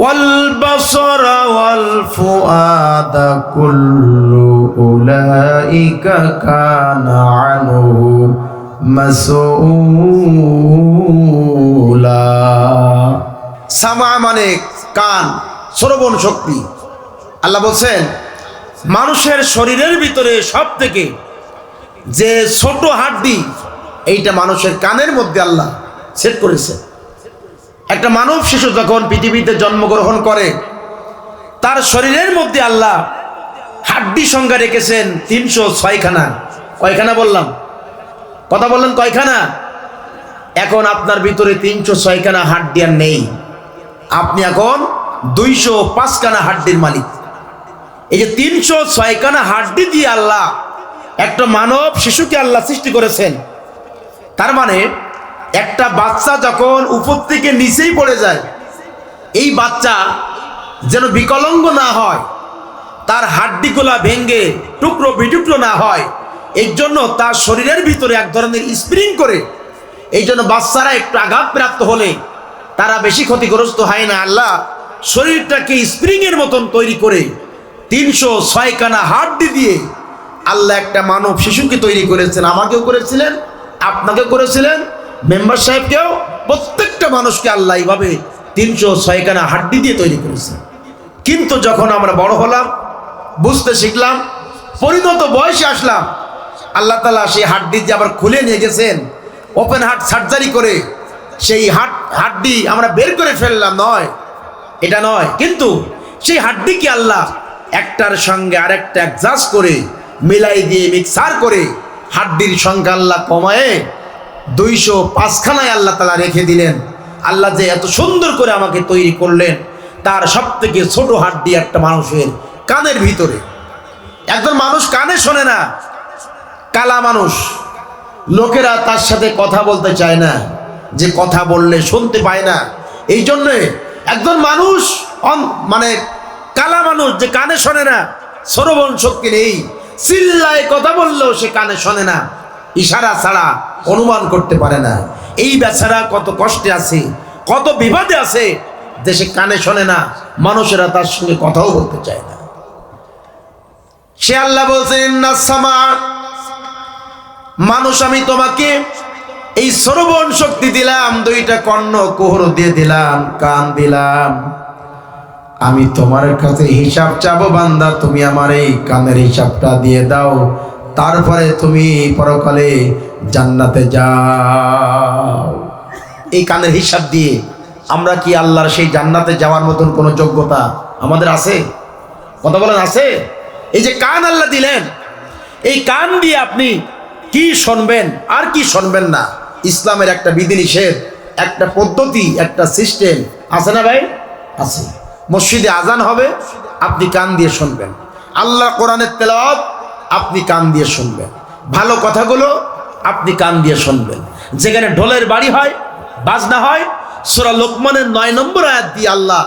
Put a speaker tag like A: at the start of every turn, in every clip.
A: والبصر والفؤاد كل أولئك كان عنه مسؤولا সামা মানে কান শ্রবণ শক্তি আল্লাহ বলছেন মানুষের শরীরের ভিতরে সব থেকে যে ছোট হাড্ডি এইটা মানুষের কানের মধ্যে আল্লাহ সেট করেছে একটা মানব শিশু যখন পৃথিবীতে জন্মগ্রহণ করে, তার শরীরের মধ্যে আল্লাহ হাড্ডি সংখ্যা রেখেছেন তিনশো ছয়খানা। কয়খানা বললাম? কথা বললেন কয়খানা? এখন আপনার ভিতরে তিনশো ছয়খানা হাড্ডি আর নেই। আপনি এখন দুইশো পাঁচখানা হাড্ডির মালিক। এই যে তিনশো ছয়খানা হাড্ডি দিয়ে আল্লাহ একটা মানব শিশুকে আল্লাহ সৃষ্টি করেছেন, তার মানে একটা বাচ্চা যখন উপর থেকে নিচেই পড়ে যায়, এই বাচ্চা যেন বিকলঙ্গ না হয়, তার হাড্ডিগুলা ভেঙ্গে টুকরো বিটুকরো না হয়, এর জন্য তার শরীরের ভিতরে এক ধরনের স্প্রিং করে। এই জন্য বাচ্চারা একটু আঘাতপ্রাপ্ত হলে তারা বেশি ক্ষতিগ্রস্ত হয় না। আল্লাহ শরীরটাকে স্প্রিংয়ের মতন তৈরি করে তিনশো ছয়খানা হাড্ডি দিয়ে আল্লাহ একটা মানব শিশুকে তৈরি করেছেন। আমাকেও করেছিলেন আপনাকে করেছিলেন মেম্বার সাহেবকেও প্রত্যেকটা মানুষকে আল্লাহ এইভাবে তিনশো ছয়খানা হাড্ডি দিয়ে তৈরি করেছে। কিন্তু যখন আমরা বড় হলাম, বুঝতে শিখলাম, পরিণত বয়সে আসলাম, আল্লাহ তালা সেই হাড্ডি যে আবার খুলে নিয়ে গেছেন ওপেন হার্ট সার্জারি করে সেই হাট হাড্ডি আমরা বের করে ফেললাম, নয়, এটা নয়, কিন্তু সেই হাড্ডিকে আল্লাহ একটার সঙ্গে আরেকটা অ্যাডজাস্ট করে, মিলাই দিয়ে মিক্সার করে হাড্ডির সংখ্যা আল্লাহ কমায়ে? দুইশো পাঁচখানায় আল্লাহ তালা রেখে দিলেন। আল্লাহ যে এত সুন্দর করে আমাকে তৈরি করলেন, তার সব থেকে ছোট হাড্ডি একটা মানুষের কানের ভিতরে। একজন মানুষ কানে শোনে না, কালা মানুষ। লোকেরা তার সাথে কথা বলতে চায় না, যে কথা বললে শুনতে পায় না। এই জন্যে একজন মানুষ মানে কালা মানুষ যে কানে শোনে না, শ্রবণ শক্তি নেই। চিল্লায় কথা বললেও সে কানে শোনে না। ইশারা ছাড়া অনুমান করতে পারে না। এই বেচারা কত কষ্টে আছে, কত বিবাদে আছে সে কানে শোনে না, মানুষেরা তার সঙ্গে কথাও বলতে চায় না। সে আল্লাহ বলছেন মানুষ, আমি তোমাকে এই শ্রবণ শক্তি দিলাম, দুইটা কর্ণ কোহর দিয়ে দিলাম, কান দিলাম। আমি তোমার কাছে হিসাব চাবো বান্দা, তুমি আমার এই কানের হিসাবটা দিয়ে দাও তারপরে তুমি পরকালে জান্নাতে যাও। এই কানের হিসাব দিয়ে আমরা কি আল্লাহর সেই জান্নাতে যাওয়ার মতন কোনো যোগ্যতা আমাদের আছে? কথা বলেন, আছে? এই যে কান আল্লাহ দিলেন, এই কান দিয়ে আপনি কি শুনবেন আর কি শুনবেন না? ইসলামের একটা বিধিনিষেধ, একটা পদ্ধতি, একটা সিস্টেম আছে না ভাই? আছে। মসজিদে আজান হবে, আপনি কান দিয়ে শুনবেন। আল্লাহ কোরআনের তেলাওয়াত আপনি কান দিয়ে শুনবেন। ভালো কথাগুলো আপনি কান দিয়ে শুনবেন। যেখানে ঢোলের বাড়ি হয়, বাজনা হয়, সুরা লোকমানের নয় নম্বর আয়াত দিয়ে আল্লাহ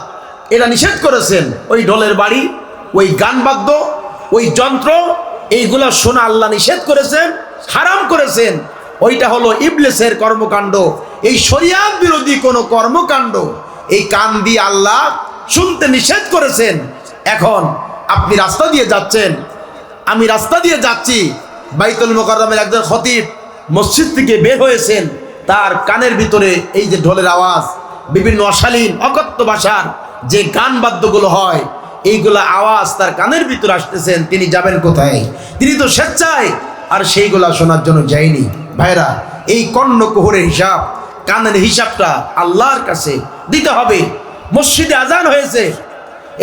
A: এটা নিষেধ করেছেন, ওই ঢোলের বাড়ি, ওই গান বাদ্য, ওই যন্ত্র, এইগুলো শোনা আল্লাহ নিষেধ করেছেন, হারাম করেছেন। ওইটা হলো ইবলেসের কর্মকাণ্ড। এই শরিয়াত বিরোধী কোনো কর্মকাণ্ড, এই কান দিয়ে আল্লাহ শুনতে নিষেধ করেছেন। এখন আপনি রাস্তা দিয়ে যাচ্ছেন আমি রাস্তা দিয়ে যাচ্ছি। বাইতুল মোকাররমের একজন খতিব মসজিদ থেকে বের হয়েছেন। তার কানের ভিতরে এই যে ঢোলের আওয়াজ, বিভিন্ন অশালীন, অকথ্য ভাষার যে গান বাদ্যগুলো হয়, এইগুলা আওয়াজ তার কানের ভিতরে আসতেছেন, তিনি যাবেন কোথায়? তিনি তো স্বেচ্ছায়, আর সেইগুলা শোনার জন্য যায়নি। ভাইরা, এই কর্ণ কোহরের হিসাব, কানের হিসাবটা আল্লাহর কাছে দিতে হবে। মসজিদে আজান হয়েছে।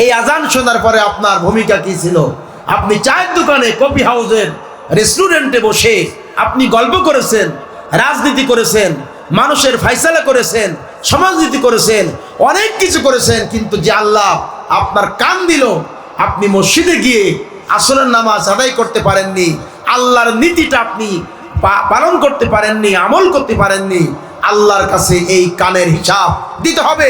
A: এই আজান শোনার পরে আপনার ভূমিকা কি ছিল? আপনি চায়ের দোকানে কফি হাউসের রেস্টুরেন্টে বসে আপনি গল্প করেছেন, রাজনীতি করেছেন, মানুষের ফাইসালা করেছেন, সমাজনীতি করেছেন, অনেক কিছু করেছেন, কিন্তু যে আল্লাহ আপনার কান দিল, আপনি মসজিদে গিয়ে আসরের নামাজ আদায় করতে পারেননি, আল্লাহর নীতিটা আপনি পালন করতে পারেননি, আমল করতে পারেননি, আল্লাহর কাছে এই কানের হিসাব দিতে হবে।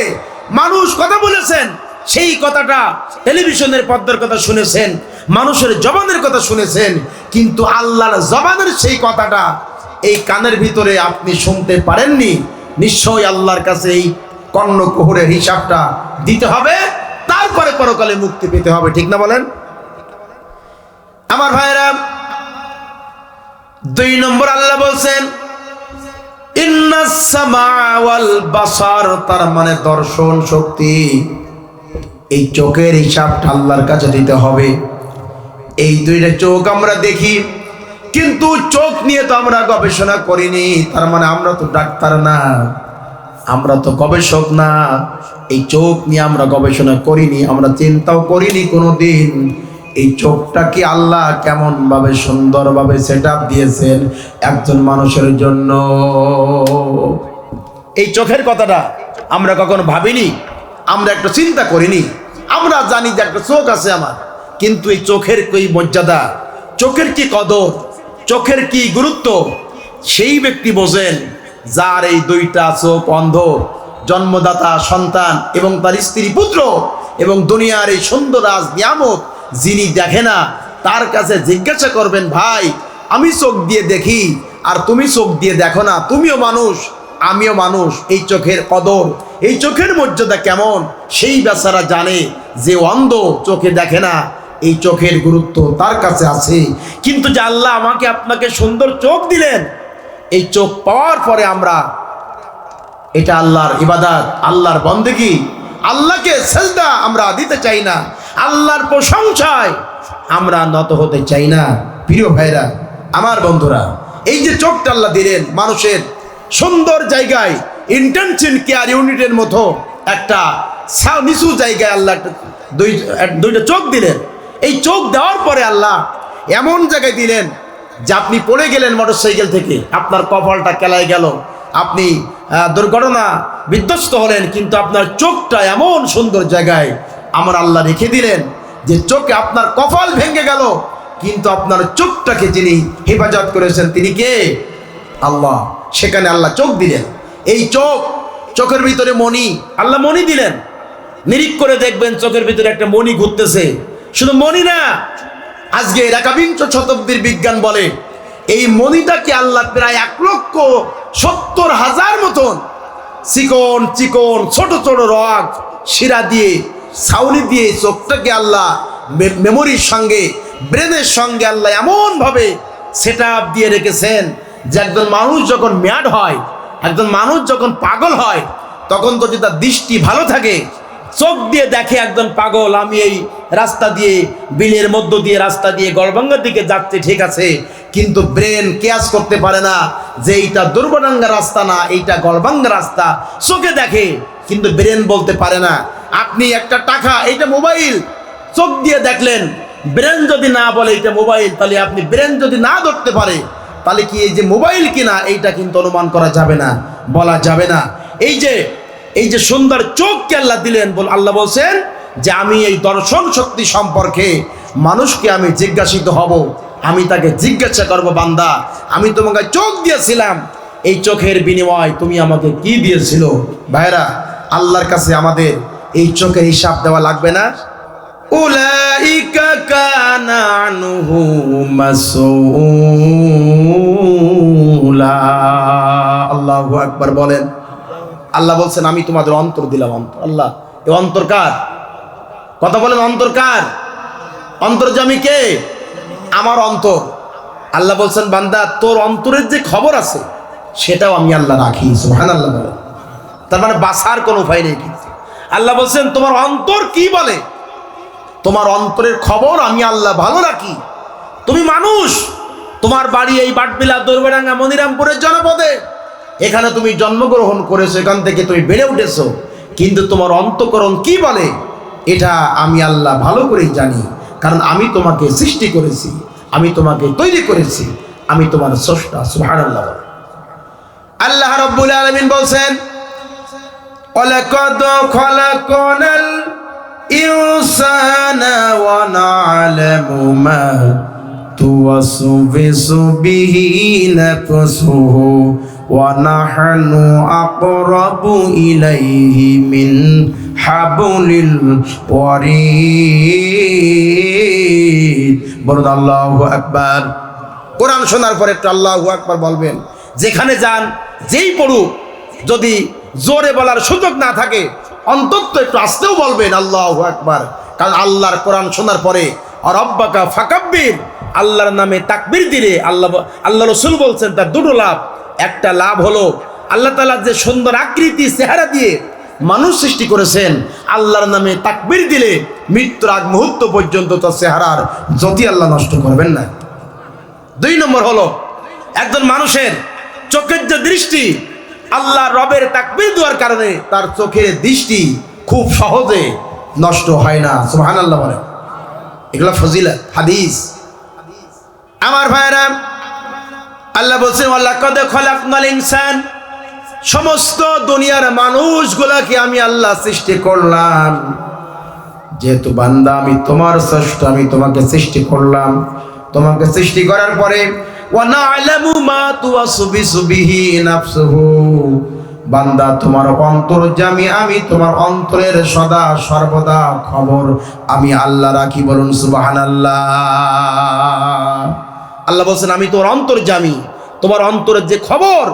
A: মানুষ কথা বলেছেন, সেই কথাটা টেলিভিশনের পর্দার কথা শুনেছেন মানুষের জবানের কথা শুনেছেন, কিন্তু আল্লাহর জবানের সেই কথাটা এই কানের ভিতরে আপনি শুনতে পারেননি। নিশ্চয়ই আল্লাহর কাছে এই কর্ণকুহুরের হিসাবটা দিতে হবে, তারপরে পরকালে মুক্তি পেতে হবে, ঠিক না বলেন? আমার ভাইরা দুই নম্বর আল্লাহ বলছেন তার মানে দর্শন শক্তি। এই চোখের হিসাবটা আল্লাহর কাছে দিতে হবে। এই দুইটা চোখ আমরা দেখি, কিন্তু চোখ নিয়ে তো আমরা গবেষণা করিনি, তার মানে আমরা তো ডাক্তার না, আমরা তো গবেষক না। এই চোখ নিয়ে আমরা গবেষণা করিনি, আমরা চিন্তাও করিনি কোনো দিন এই চোখটা কি আল্লাহ কেমন ভাবে সুন্দরভাবে সেট আপ দিয়েছেন একজন মানুষের জন্য? এই চোখের কথাটা আমরা কখনো ভাবিনি, আমরা একটা চিন্তা করিনি, আমরা জানি যে একটা চোখ আছে আমার। কিন্তু এই চোখের কি মর্যাদা? চোখের কি কদর? চোখের কি গুরুত্ব? সেই ব্যক্তি বোঝেন যার এই দুইটা চোখ অন্ধ, জন্মদাতা সন্তান এবং তার স্ত্রী পুত্র এবং দুনিয়ার এই সুন্দর রাজ নিয়ামত যিনি দেখে না, তার কাছে জিজ্ঞাসা করবেন, ভাই, আমি চোখ দিয়ে দেখি আর তুমি চোখ দিয়ে দেখো না, তুমিও মানুষ, আমিও মানুষ, এই চোখের কদর, এই চোখের মর্যাদা কেমন? সেই বেচারা জানে যে অন্ধ, চোখে দেখে না। এই চোখের গুরুত্ব তার কাছে আছে। কিন্তু যে আল্লাহ আমাকে আপনাকে সুন্দর চোখ দিলেন, এই চোখ পাওয়ার পরে আমরা এটা আল্লাহর ইবাদাত, আল্লাহর বন্দেগি, আল্লাহকে সেজদা আমরা দিতে চাই না, আল্লাহর প্রশংসায় আমরা নত হতে চাই না। প্রিয় ভাইরা, আমার বন্ধুরা, এই যে চোখটা আল্লাহ দিলেন মানুষের সুন্দর জায়গায় ইন্টেনশন কেয়ার ইউনিটের মতো একটা নিচু জায়গায় আল্লাহ দুই দুইটা চোখ দিলেন। এই চোখ দেওয়ার পরে আল্লাহ এমন জায়গায় দিলেন যে আপনি পড়ে গেলেন মোটরসাইকেল থেকে। আপনার কপালটা কেলায় গেল। আপনি দুর্ঘটনা বিধ্বস্ত হলেন, কিন্তু আপনার চোখটা এমন সুন্দর জায়গায় আমার আল্লাহ রেখে দিলেন যে চোখে আপনার কপাল ভেঙে গেল। কিন্তু আপনার চোখটাকে যিনি হেফাজত করেছেন, তিনি কে? আল্লাহ। সেখানে আল্লাহ চোখ দিলেন। এই চোখ চোখের ভিতরে মণি, আল্লাহ মণি দিলেন। নিরিখ করে দেখবেন চোখের ভিতরে একটা মণি ঘুরতেছে। শুধু মণি না, আজকে একাবিংশ শতাব্দীর বিজ্ঞান বলে, এই মণিটাকে আল্লাহ প্রায় এক লক্ষ সত্তর হাজার মতন চিকন চিকন ছোট ছোট রগ, শিরা দিয়ে সাউলি দিয়ে চোখটাকে আল্লাহ মেমোরির সঙ্গে ব্রেনের সঙ্গে আল্লাহ এমনভাবে সেট আপ দিয়ে রেখেছেন যে একজন মানুষ যখন ম্যাড হয়, একজন মানুষ যখন পাগল হয়, তখন তো যদি তার দৃষ্টি ভালো থাকে চোখ দিয়ে দেখে একজন পাগল, আমি এই রাস্তা দিয়ে, বিলের মধ্য দিয়ে রাস্তা দিয়ে গড়বাঙ্গার দিকে যাচ্ছে, ঠিক আছে। কিন্তু ব্রেন কেয়াস করতে পারে না যে এইটা দুর্বডাঙ্গা রাস্তা না, এইটা গড়বাঙ্গা রাস্তা। চোখে দেখে, কিন্তু ব্রেন বলতে পারে না। আপনি একটা টাকা, এইটা মোবাইল। চোখ দিয়ে দেখলেন, ব্রেন যদি না বলে এটা মোবাইল, তাহলে আপনি ব্রেন যদি না ধরতে পারে, তাহলে কি এই যে মোবাইল কিনা, এইটা কিন্তু অনুমান করা যাবে না, বলা যাবে না। এই যে এই যে সুন্দর চোখকে আল্লাহ দিলেন, বল আল্লাহ বলছেন যে আমি এই দর্শন শক্তি সম্পর্কে মানুষকে আমি জিজ্ঞাসিত হব, আমি তাকে জিজ্ঞাসা করব, বান্দা, আমি তোমাকে চোখ দিয়েছিলাম, এই চোখের বিনিময় তুমি আমাকে কি দিয়েছিল? ভাইরা আল্লাহর কাছে আমাদের এই চোখের হিসাব দেওয়া লাগবে না। আল্লাহু আকবার বলেন। আল্লাহ বলছেন, আমি তোমাদের অন্তর দিলাম অন্তর। আল্লাহ, এ অন্তর কার? কথা বলেন, অন্তর কার? অন্তর্জামী কে? আমার অন্তর। আল্লাহ বলছেন, বান্দা, তোর অন্তরের যে খবর আছে, সেটাও আমি আল্লাহ রাখি। সুহান আল্লাহ বলেন তার মানে বাসার কোনো উপায় নেই কিন্তু। আল্লাহ বলছেন, তোমার অন্তর কি বলে? তোমার অন্তরের খবর আমি আল্লাহ ভালো রাখি। তুমি মানুষ? তোমার বাড়ি এই বাটবিলা দৌড়বেডাঙ্গা মনিরামপুরের জনপদে। এখানে তুমি জন্মগ্রহণ করেছো এখান থেকে তুমি বেড়ে উঠেছো কিন্তু তোমার অন্তকরণ কি বলে এটা আমি আল্লাহ ভালো করেই জানি কারণ আমি তোমাকে সৃষ্টি করেছি আমি তোমাকে তৈরি করেছি আমি তোমার স্রষ্টা সুবহানাল্লাহ আল্লাহ রাব্বুল আলামিন বলছেন ولقد خلقنا الإنسان ونعلم ما توسوس به نفسه ونحن أقرب إليه من حبل الوريد বলুন আল্লাহু আকবার কোরআন শোনার পরে একটু আল্লাহু আকবার বলবেন যেখানে যান যেই পড়ুক যদি জোরে বলার সুযোগ না থাকে অন্তত একটু আসতেও বলবেন আল্লাহ একবার কারণ আল্লাহর কোরআন শোনার পরে আর অব্বাকা ফাকাব্বির আল্লাহর নামে তাকবির দিলে আল্লাহ আল্লাহ রসুল বলছেন তার দুটো লাভ একটা লাভ হলো আল্লাহ তালা যে সুন্দর আকৃতি, চেহারা দিয়ে মানুষ সৃষ্টি করেছেন, আল্লাহর নামে তাকবির দিলে মৃত্যুর আগ মুহূর্ত পর্যন্ত তার চেহারার জ্যোতি আল্লাহ নষ্ট করবেন না। দুই নম্বর হলো, একজন মানুষের চোখের যে দৃষ্টি, আল্লাহ রবের তাকবির দেওয়ার কারণে তার চোখের দৃষ্টি খুব সহজে নষ্ট হয় না। সুহান আল্লাহ বলে। এগুলো ফজিলা হাদিস। আমার ভাইরা আল্লাহ বলছেন আল্লাহ কদ খলাকনাল ইনসান। সমস্ত দুনিয়ার মানুষগুলাকে আমি আল্লাহ সৃষ্টি করলাম। যেহেতু বান্দা, আমি তোমার শ্রেষ্ঠ, আমি তোমাকে সৃষ্টি করলাম। তোমাকে সৃষ্টি করার পরে বান্দা, তোমার অন্তর জামি, আমি তোমার অন্তরের সদা সর্বদা খবর, আমি আল্লাহ রাখি বলুন সুবহানাল্লাহ। আল্লাহ বলছেন, আমি তোর অন্তর্যামী তোমার অন্তরের যে খবর,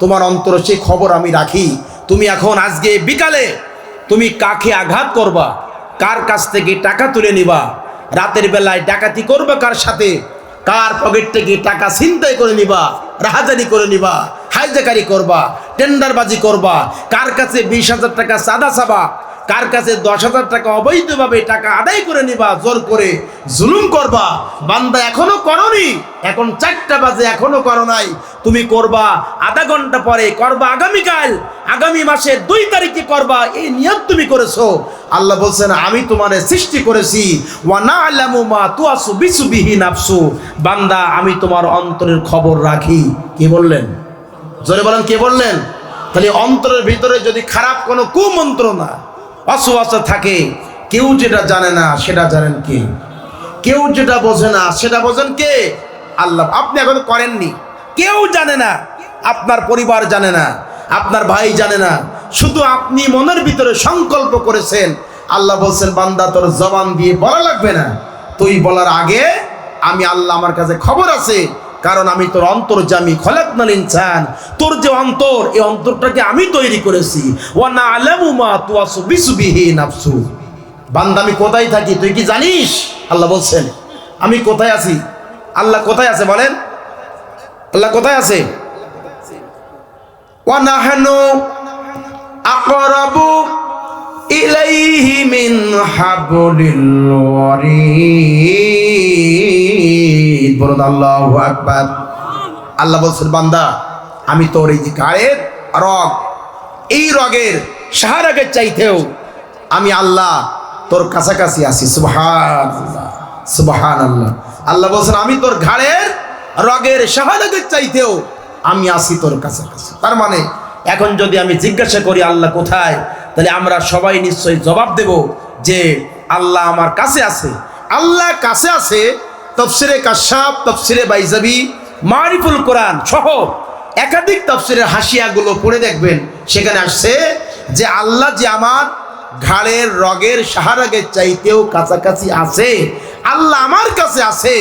A: তোমার অন্তরে সেই খবর আমি রাখি। তুমি এখন আজকে বিকালে তুমি কাকে আঘাত করবা? কার কাছ থেকে টাকা তুলে নিবা? রাতের বেলায় ডাকাতি করবে কার সাথে? কার পকেট থেকে টাকা ছিনতাই করে নিবা? রাহাজানি করে নিবা? হাইজাকারি করবা? টেন্ডারবাজি করবা? কার কাছে বিশ হাজার টাকা সাদা সাবা কার কাছে দশ হাজার টাকা অবৈধভাবে টাকা আদায় করে নিবা, জোর করে জুলুম করবা? বান্দা এখনও করনি। এখন চারটা বাজে, এখনও করো নাই। তুমি করবা আধা ঘণ্টা পরে, করবা আগামীকাল। আগামী মাসের দুই তারিখে করবা, এই নিয়ত তুমি করেছ। আল্লাহ বলছেন, আমি তোমারে সৃষ্টি করেছি। ওয়ানা আলামু মা তুয়াসু বিসু বিহি নাফসু। বান্দা, আমি তোমার অন্তরের খবর রাখি। কি বললেন? জোরে বলেন, কে বললেন? তাহলে অন্তরের ভিতরে যদি খারাপ কোনো কুমন্ত্রণা অসুবাসা থাকে, কেউ যেটা জানে না সেটা জানেন কে? কেউ যেটা বোঝে না সেটা বোঝেন কে? আল্লাহ। আপনি এখন করেননি। কেউ জানে না, আপনার পরিবার জানে না, আপনার ভাই জানে না। শুধু আপনি মনের ভিতরে সংকল্প করেছেন। আল্লাহ বলছেন, বান্দা, তোর জবান দিয়ে বলা লাগবে না। তুই বলার আগে আমি আল্লাহ আমার কাছে খবর আছে। কারণ আমি তোর অন্তর জামি খলাকনাল ইনসান, তোর যে অন্তর, এই অন্তরটাকে আমি তৈরি করেছি। ওয়ানা আলামু মা তুয়াসু বিসুবিহি নাফসু। বান্দা, আমি কোথায় থাকি? তুই কি জানিস? আল্লাহ বলছেন, আমি কোথায় আছি? আল্লাহ কোথায় আছে বলেন? আল্লাহ কোথায় আছে? ওয়ানাহানু আকরাবু ইলাইহি মিন হাবলিল ওয়ারিদ। বলুন, আল্লাহু আকবার। আল্লাহ বলছেন, বান্দা, আমি তোর এই যে গায়ের রগ, এই রগের সাহারাগের চাইতেও আমি আল্লাহ তোর কাছাকাছি আছি। সুবহান সুবহান আল্লাহ আল্লাহ বলছেন, আমি তোর ঘাড়ের রগের শাহাদাতের চাইতেও আমি আসি তোর কাছাকাছি। তার মানে এখন যদি আমি জিজ্ঞাসা করি, আল্লাহ কোথায়? তাহলে আমরা সবাই নিশ্চয়ই জবাব দেব যে, আল্লাহ আমার কাছে আছে। আল্লাহ কাছে আছে তফসিরে কাশাব, তফসিরে বাইজাবি, মারিফুল কোরআন সহ একাধিক তফসিরের হাসিয়াগুলো পড়ে দেখবেন। সেখানে আসছে যে আল্লাহ যে আমার ঘাড়ের রগের সাহারাগের চাইতেও কাছাকাছি আছে, আল্লাহ আমার কাছে আছে,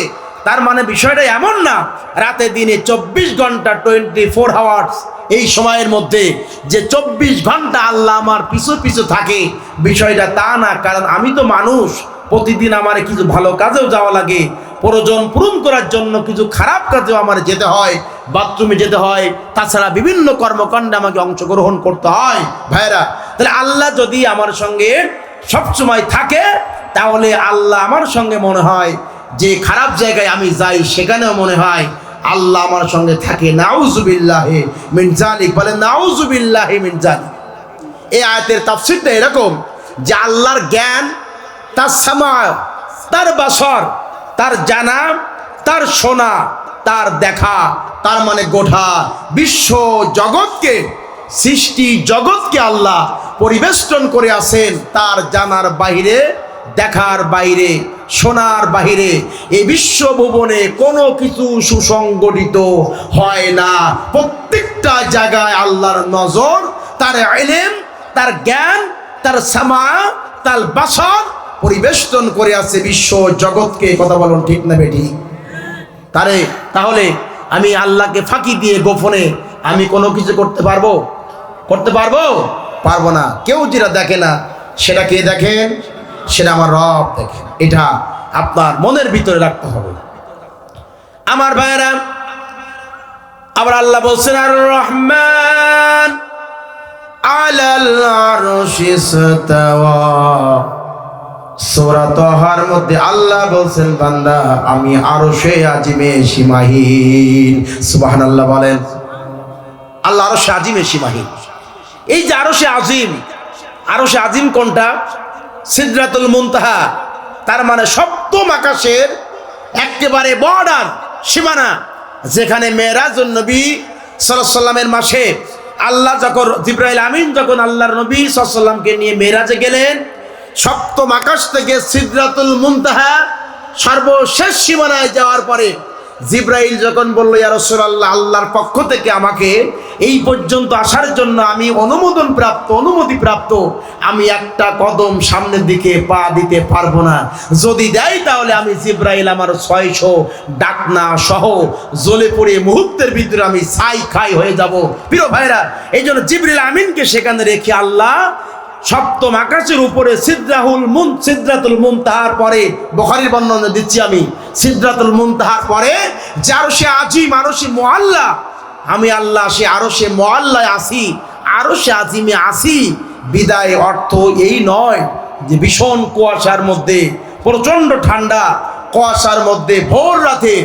A: তার মানে বিষয়টা এমন না, রাতে দিনে চব্বিশ ঘণ্টা টোয়েন্টি ফোর আওয়ার্স এই সময়ের মধ্যে যে চব্বিশ ঘণ্টা আল্লাহ আমার পিছু পিছু থাকে, বিষয়টা তা না, কারণ আমি তো মানুষ, প্রতিদিন আমার কিছু ভালো কাজেও যাওয়া লাগে প্রয়োজন পূরণ করার জন্য কিছু খারাপ কাজেও আমার যেতে হয়, বাথরুমে যেতে হয়, তাছাড়া বিভিন্ন কর্মকাণ্ডে আমাকে অংশগ্রহণ করতে হয়। ভাইরা তাহলে আল্লাহ যদি আমার সঙ্গে সবসময় থাকে, তাহলে আল্লাহ আমার সঙ্গে মনে হয়, যে খারাপ জায়গায় আমি যাই সেখানেও মনে হয়, আল্লাহ আমার সঙ্গে থাকে। নাউজুবিল্লাহে মিন জালিক, বলে নাউজুবিল্লাহে মিন জালিক। এই আয়াতের তাফসিরটা এরকম, যে আল্লাহর জ্ঞান, তার সামা তার বাসর তার জানা, তার শোনা, তার দেখা, তার মানে গোঠা। বিশ্ব জগৎকে, সৃষ্টি জগৎকে আল্লাহ পরিবেষ্টন করে আছেন তার জানার বাইরে দেখার বাইরে শোনার বাহিরে। এই বিশ্ব বিশ্বভুবনে কোনো কিছু সুসংগঠিত হয় না। প্রত্যেকটা জায়গায় আল্লাহর নজর, তার এলেম তার জ্ঞান, তার সামা, তার বাসন পরিবেষ্টন করে আছে বিশ্ব জগৎকে কথা বলুন ঠিক না বেটি? তারে, তাহলে আমি আল্লাহকে ফাঁকি দিয়ে গোপনে আমি কোনো কিছু করতে পারব? করতে পারব? পারব না। কেউ যেটা দেখে না, সেটা কে দেখেন? সেটা আমার রব দেখেন। এটা আপনার মনের ভিতরে রাখতে হবে। আমার ভাইয়েরা, আবার আল্লাহ বলছেন, আর রহমান আলাল আরশি ইস্তাওয়া। সূরা তাহার মধ্যে আল্লাহ বলছেন, বান্দা, আমি আরও সে আজিমে সীমাহীন। সুবাহান আল্লাহ বলেন, আল্লাহ আরও সে আজিমে সীমাহীন। এই যে আরও সে আজিম, আরও সে আজিম কোনটা? সিদরাতুল মুনতাহা, তার মানে সপ্তম আকাশের একেবারে বর্ডার সীমানা, যেখানে মেয়েরাজুল নবী সাল্লামের মাসে আল্লাহ যখন, জিব্রাইল আমিন যখন আল্লাহর নবী সাল্লামকে নিয়ে মেয়েরাজে গেলেন সপ্তম আকাশ থেকে সিদরাতুল মুনতাহা সর্বশেষ সীমানায় যাওয়ার পরে জিব্রাইল যখন বলল, ইয়া রাসূলুল্লাহ, আল্লাহর পক্ষ থেকে আমাকে এই পর্যন্ত আসার জন্য আমি অনুমোদন প্রাপ্ত, অনুমতি প্রাপ্ত, আমি একটা কদম সামনের দিকে পা দিতে পারব না। যদি দেয় তাহলে আমি জিব্রাইল আমার ছয়শো ডাকনা সহ জ্বলে পড়ে মুহূর্তের ভিতরে আমি ছাই খাই হয়ে যাব। প্রিয় ভাইরা, এই জন্য জিব্রাইল আমিনকে সেখানে রেখে আল্লাহ সপ্তম আকাশের উপরে সিদ্রাহুল মুন, সিদ্রাতুল মুনতাহার পরে, বখারির বর্ণনা দিচ্ছি আমি, সিদ্রাতুল মুনতাহার পরে যে আরও সে আজিম আরও সে মোয়াল্লা আমি আল্লাহ সে আরও সে মোয়াল্লায় আসি, আরও সে আজিমে আসি, বিদায় অর্থ এই নয় যে ভীষণ কুয়াশার মধ্যে, প্রচণ্ড ঠান্ডা, কুয়াশার মধ্যে ভোর রাতে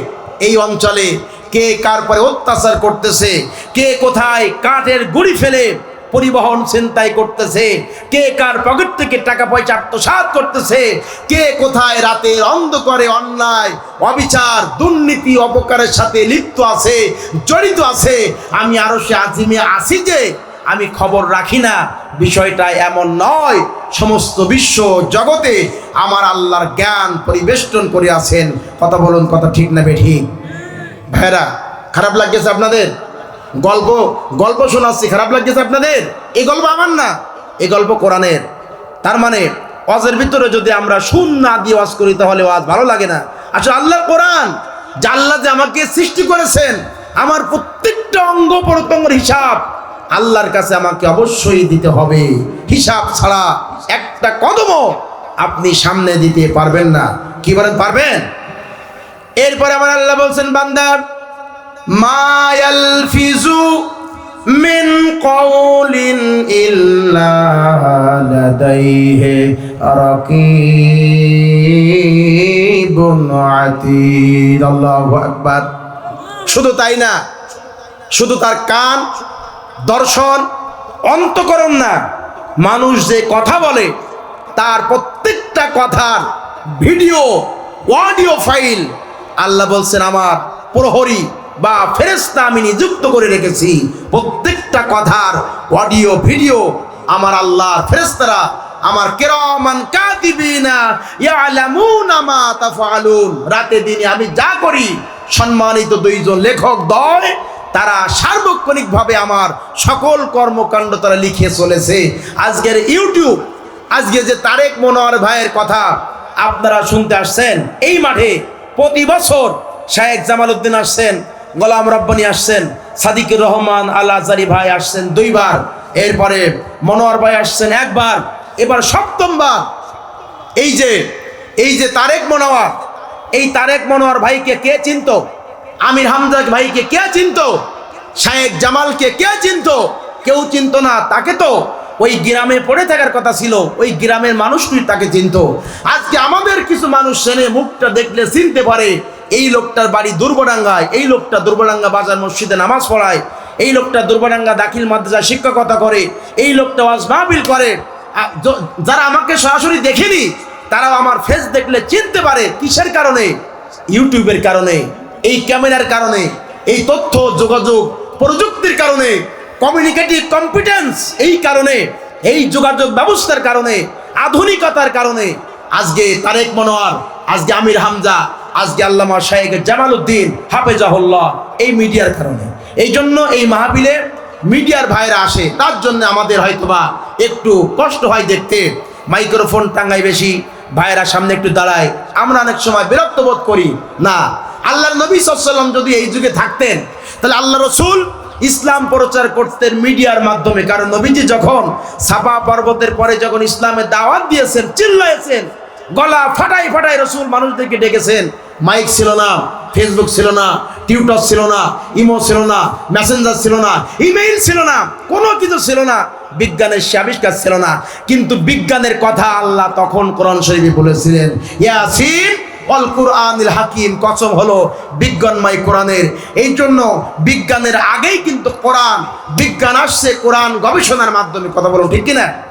A: এই অঞ্চলে কে কার পরে অত্যাচার করতেছে, কে কোথায় কাঠের গুড়ি ফেলে পরিবহন ছিনতাই করতেছে। কে কার পকেট থেকে টাকা পয়সা আত্মসাৎ করতেছে? কে কোথায় রাতের অন্ধকারে অন্যায়, অবিচার, দুর্নীতি, অপকারের সাথে লিপ্ত আছে, জড়িত আছে? আমি আরও সে আজিমে আসি যে, আমি খবর রাখি না। বিষয়টা এমন নয়, সমস্ত বিশ্ব জগতে আমার আল্লাহর জ্ঞান পরিবেষ্টন করে আছেন। কথা বলুন, কথা ঠিক না বে ঠিক ভাইরা, খারাপ লাগতেছে আপনাদের? গল্প গল্প শোনাচ্ছি, খারাপ লাগতেছে আপনাদের? এই গল্প আমার না, এই গল্প কোরআনের। তার মানে ওয়াজের ভিতরে যদি আমরা শুন না দিয়ে ওয়াজ করি, তাহলে ওয়াজ ভালো লাগে না। আসলে আল্লাহ কোরআন আল্লাহ যে আমাকে সৃষ্টি করেছেন, আমার প্রত্যেকটা অঙ্গ প্রত্যঙ্গের হিসাব আল্লাহর কাছে আমাকে অবশ্যই দিতে হবে। হিসাব ছাড়া একটা কদমও আপনি সামনে দিতে পারবেন না। কি বলেন, পারবেন? এরপরে আমার আল্লাহ বলছেন বান্দার ইয়ালফিজু মিন কওলিন ইল্লা লাদাইহি রাকিবুন আতীদ। আল্লাহু আকবার। শুধু তাই না, শুধু তার কান, দর্শন, অন্তকরণ না, মানুষ যে কথা বলে, তার প্রত্যেকটা কথার ভিডিও, অডিও ফাইল, আল্লাহ বলছেন, আমার প্রহরী বা ফেরেস্তা আমি নিযুক্ত করে রেখেছি। প্রত্যেকটা কথার অডিও, ভিডিও আমার আল্লাহ ফেরেস্তারা আমার কেরামান কাতিবিনা ইয়ালামুনা মা তাফআলুন। রাতে দিনে আমি যা করি, সম্মানিত দুইজন লেখক দয় তারা সার্বক্ষণিকভাবে আমার সকল কর্মকাণ্ড তারা লিখে চলেছে। আজকের ইউটিউব, আজকে যে তারেক মনোয়ার ভাইয়ের কথা আপনারা শুনতে আসছেন, এই মাঠে প্রতি বছর শাহেক জামাল উদ্দিন আসছেন গোলাম রব্বানি আসছেন, সাদিকুর রহমান আল আজারি ভাই আসছেন দুইবার, এরপরে মনোয়ার ভাই আসছেন একবার, এবার সপ্তমবার এই যে এই যে তারেক মনোয়ার, এই তারেক মনোয়ার ভাইকে কে চিনত? আমির হামজা ভাইকে কে চিনত? শাহেক জামালকে কে চিনত? কেউ চিনত না, তাকে তো ওই গ্রামে পড়ে থাকার কথা ছিল, ওই গ্রামের মানুষগুলি তাকে চিনত। আজকে আমাদের কিছু মানুষ সেনে মুখটা দেখলে চিনতে পারে এই লোকটার বাড়ি দুর্বডাঙ্গায়, এই লোকটা দুর্বডাঙ্গা বাজার মসজিদে নামাজ পড়ায়, এই লোকটা দুর্বডাঙ্গা দাখিল মাদ্রাসা শিক্ষকতা করে, এই লোকটা ওয়াজ মাহবিল করে। যারা আমাকে সরাসরি দেখেনি, তারাও আমার ফেস দেখলে চিনতে পারে কিসের কারণে? ইউটিউবের কারণে, এই ক্যামেরার কারণে, এই তথ্য, যোগাযোগ, প্রযুক্তির কারণে কমিউনিকেটিভ কম্পিটেন্স এই কারণে, এই যোগাযোগ ব্যবস্থার কারণে, আধুনিকতার কারণে, আজকে তারেক মনোয়ার, আজকে আমির হামজা আজকে আল্লামা শাহেক জামাল উদ্দিন হাফেজাহুল্লাহ এই মিডিয়ার কারণে। এই জন্য এই মাহবিলে মিডিয়ার ভাইরা আসে, তার জন্য আমাদের হয়তোবা একটু কষ্ট হয় দেখতে। মাইক্রোফোন টাঙ্গাই বেশি ভাইরা সামনে একটু দাঁড়ায়। আমরা অনেক সময় বিরক্ত বোধ করি। না, আল্লাহর নবী সাল্লাম যদি এই যুগে থাকতেন, তাহলে আল্লাহ রসুল ইসলাম প্রচার করতেন মিডিয়ার মাধ্যমে। কারণ নবীজি যখন সাফা পর্বতের পরে যখন ইসলামের দাওয়াত দিয়েছেন, চিল্লাইছেন, গলা ফাটাই ফাটাই রসুল মানুষদেরকে ডেকেছেন মাইক ছিল না ফেসবুক ছিল না টিউটর ছিল না, ইমো ছিল না মেসেঞ্জার ছিল না, ইমেইল ছিল না, কোনো কিছু ছিল না, বিজ্ঞানের সে আবিষ্কার ছিল না। কিন্তু বিজ্ঞানের কথা আল্লাহ তখন কোরআন শরীফে বলেছিলেন, ইয়াসিন অল কুরআনিল হাকিম কসম হলো বিজ্ঞানময় কোরআনের। এই জন্য বিজ্ঞানের আগেই কিন্তু কোরআন, বিজ্ঞান আসছে, কোরআন গবেষণার মাধ্যমে, কথা বলুন ঠিক কিনা?